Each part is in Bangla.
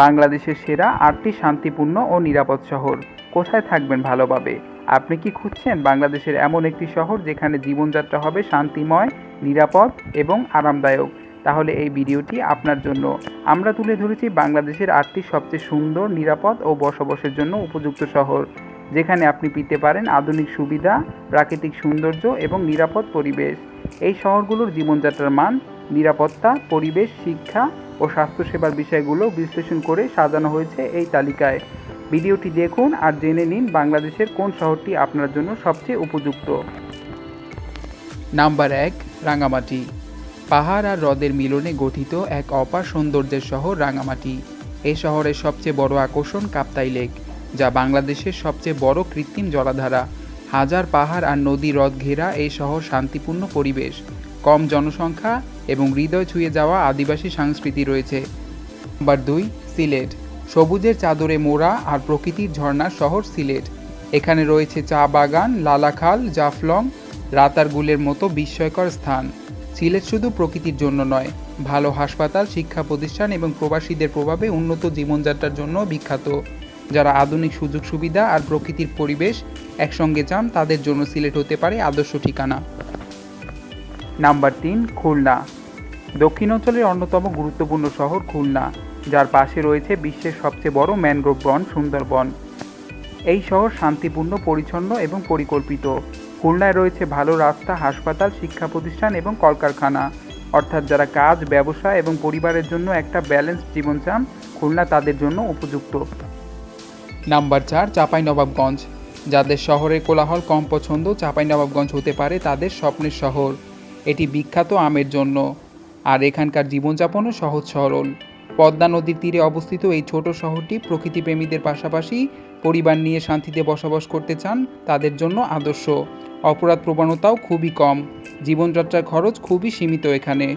বাংলাদেশের সেরা আটটি শান্তিপূর্ণ ও নিরাপদ শহর। কোথায় থাকবেন ভালোভাবে? আপনি কি খুঁজছেন বাংলাদেশের এমন একটি শহর যেখানে জীবনযাত্রা হবে শান্তিময়, নিরাপদ এবং আরামদায়ক? তাহলে এই ভিডিওটি আপনার জন্য। আমরা তুলে ধরেছি বাংলাদেশের আটটি সবচেয়ে সুন্দর, নিরাপদ ও বসবাসের জন্য উপযুক্ত শহর, যেখানে আপনি পেতে পারেন আধুনিক সুবিধা, প্রাকৃতিক সৌন্দর্য এবং নিরাপদ পরিবেশ। এই শহরগুলোর জীবনযাত্রার মান নিরাপত্তা, পরিবেশ, শিক্ষা ও স্বাস্থ্যসেবার বিষয়গুলো বিশ্লেষণ করে সাজানো হয়েছে এই তালিকায়। ভিডিওটি দেখুন আর জেনে নিন বাংলাদেশের কোন শহরটি আপনার জন্য সবচেয়ে উপযুক্ত। নাম্বার এক রাঙামাটি পাহাড় আর হ্রদের মিলনে গঠিত এক অপার সৌন্দর্যের শহর রাঙামাটি এই শহরের সবচেয়ে বড় আকর্ষণ কাপ্তাই লেক, যা বাংলাদেশের সবচেয়ে বড় কৃত্রিম জলাধারা। হাজার পাহাড় আর নদী হ্রদ ঘেরা এই শহর শান্তিপূর্ণ পরিবেশ। কম জনসংখ্যা এবং হৃদয় ছুঁয়ে যাওয়া আদিবাসী সংস্কৃতি রয়েছে। নাম্বার দুই, সিলেট। সবুজের চাদরে মোড়া আর প্রকৃতির ঝর্ণার শহর সিলেট। এখানে রয়েছে চা বাগান, লালাখাল, জাফলং, রাতারগুলের মতো বিস্ময়কর স্থান। সিলেট শুধু প্রকৃতির জন্য নয়, ভালো হাসপাতাল, শিক্ষা প্রতিষ্ঠান এবং প্রবাসীদের প্রভাবে উন্নত জীবনযাত্রার জন্য বিখ্যাত। যারা আধুনিক সুযোগ সুবিধা আর প্রকৃতির পরিবেশ একসঙ্গে চান, তাদের জন্য সিলেট হতে পারে আদর্শ ঠিকানা। নাম্বার তিন, খুলনা। দক্ষিণাঞ্চলের অন্যতম গুরুত্বপূর্ণ শহর খুলনা, যার পাশে রয়েছে বিশ্বের সবচেয়ে বড় ম্যানগ্রোভ বন সুন্দরবন। এই শহর শান্তিপূর্ণ, পরিচ্ছন্ন এবং পরিকল্পিত। খুলনায় রয়েছে ভালো রাস্তা, হাসপাতাল, শিক্ষা প্রতিষ্ঠান এবং কলকারখানা। অর্থাৎ যারা কাজ, ব্যবসা এবং পরিবারের জন্য একটা ব্যালেন্স জীবন চান খুলনা তাদের জন্য উপযুক্ত। নাম্বার চার, চাঁপাইনবাবগঞ্জ। যাদের শহরের কোলাহল কম পছন্দ, চাঁপাইনবাবগঞ্জ হতে পারে তাদের স্বপ্নের শহর। এটি বিখ্যাত আমের জন্য। আর এখানকার জীবনযাপনও সহজ সরল। পদ্মা নদীর তীরে অবস্থিত এই ছোট শহরটি প্রকৃতিপ্রেমীদের পাশাপাশি পরিবার নিয়ে শান্তিতে বসবাস করতে চান তাদের জন্য আদর্শ। অপরাধ প্রবণতাও খুবই কম। জীবনযাত্রার খরচ খুবই সীমিত এখানে।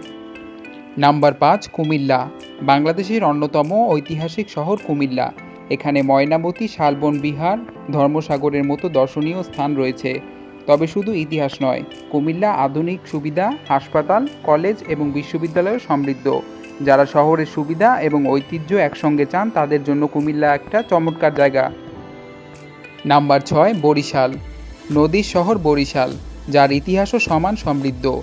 নাম্বার পাঁচ, কুমিল্লা। বাংলাদেশের অন্যতম ঐতিহাসিক শহর কুমিল্লা। এখানে ময়নামতি, শালবন বিহার, ধর্মসাগরের মতো দর্শনীয় স্থান রয়েছে। তবে শুধু ইতিহাস নয়, কুমিল্লা আধুনিক সুবিধা, হাসপাতাল, কলেজ এবং বিশ্ববিদ্যালয়ে সমৃদ্ধ। যারা শহরের সুবিধা এবং ঐতিহ্য একসঙ্গে চান, তাদের জন্য কুমিল্লা একটা চমৎকার জায়গা। নাম্বার ছয়, বরিশাল। নদীর শহর বরিশাল, যার ইতিহাসও সমান সমৃদ্ধ।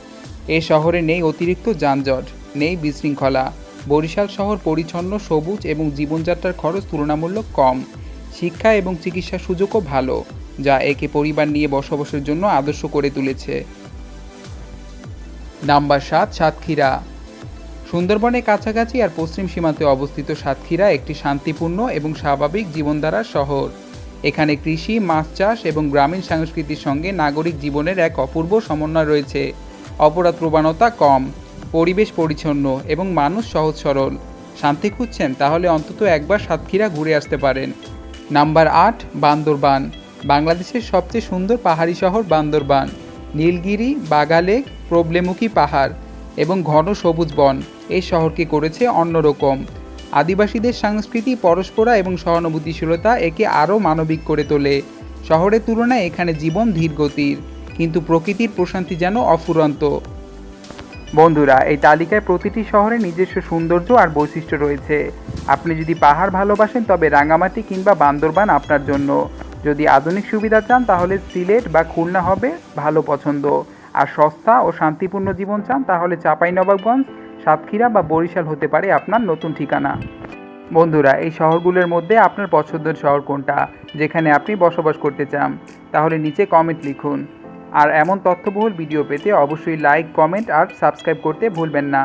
এ শহরে নেই অতিরিক্ত যানজট, নেই বিশৃঙ্খলা। বরিশাল শহর পরিচ্ছন্ন, সবুজ এবং জীবনযাত্রার খরচ তুলনামূলক কম। শিক্ষা এবং চিকিৎসার সুযোগও ভালো। যা একে পরিবার নিয়ে বসবাসের জন্য আদর্শ করে তুলেছে। নাম্বার সাত, সাতক্ষীরা। সুন্দরবনের কাছাকাছি আর পশ্চিম সীমান্তে অবস্থিত সাতক্ষীরা একটি শান্তিপূর্ণ এবং স্বাভাবিক জীবনধারার শহর। এখানে কৃষি, মাছ চাষ এবং গ্রামীণ সংস্কৃতির সঙ্গে নাগরিক জীবনের এক অপূর্ব সমন্বয় রয়েছে। অপরাধ প্রবণতা কম, পরিবেশ পরিচ্ছন্ন এবং মানুষ সহজ সরল। শান্তি খুঁজছেন তাহলে অন্তত একবার সাতক্ষীরা ঘুরে আসতে পারেন। নাম্বার আট, বান্দরবান। বাংলাদেশের সবচেয়ে সুন্দর পাহাড়ি শহর বান্দরবান। নীলগিরি, বাগালেক, প্রবলেমুখী পাহাড় এবং ঘন সবুজ বন এই শহরকে করেছে অন্যরকম। আদিবাসীদের সংস্কৃতি, পরস্পরা এবং সহানুভূতিশীলতা একে আরও মানবিক করে তোলে। শহরের তুলনায় এখানে জীবন ধীর গতির, কিন্তু প্রকৃতির প্রশান্তি যেন অফুরন্ত। বন্ধুরা, এই তালিকায় প্রতিটি শহরে নিজস্ব সৌন্দর্য আর বৈশিষ্ট্য রয়েছে। আপনি যদি পাহাড় ভালোবাসেন, তবে রাঙামাটি কিংবা বান্দরবান আপনার জন্য। যদি আধুনিক সুবিধা চান, তাহলে সিলেট বা খুলনা হবে ভালো পছন্দ। আর সস্তা ও শান্তিপূর্ণ জীবন চান, তাহলে চাঁপাইনবাবগঞ্জ, সাতক্ষীরা বা বরিশাল হতে পারে আপনার নতুন ঠিকানা। বন্ধুরা, এই শহরগুলোর মধ্যে আপনার পছন্দের শহর কোনটা, যেখানে আপনি বসবাস করতে চান, তাহলে নিচে কমেন্ট লিখুন। আর এমন তথ্যবহুল ভিডিও পেতে অবশ্যই লাইক কমেন্ট আর সাবস্ক্রাইব করতে ভুলবেন না।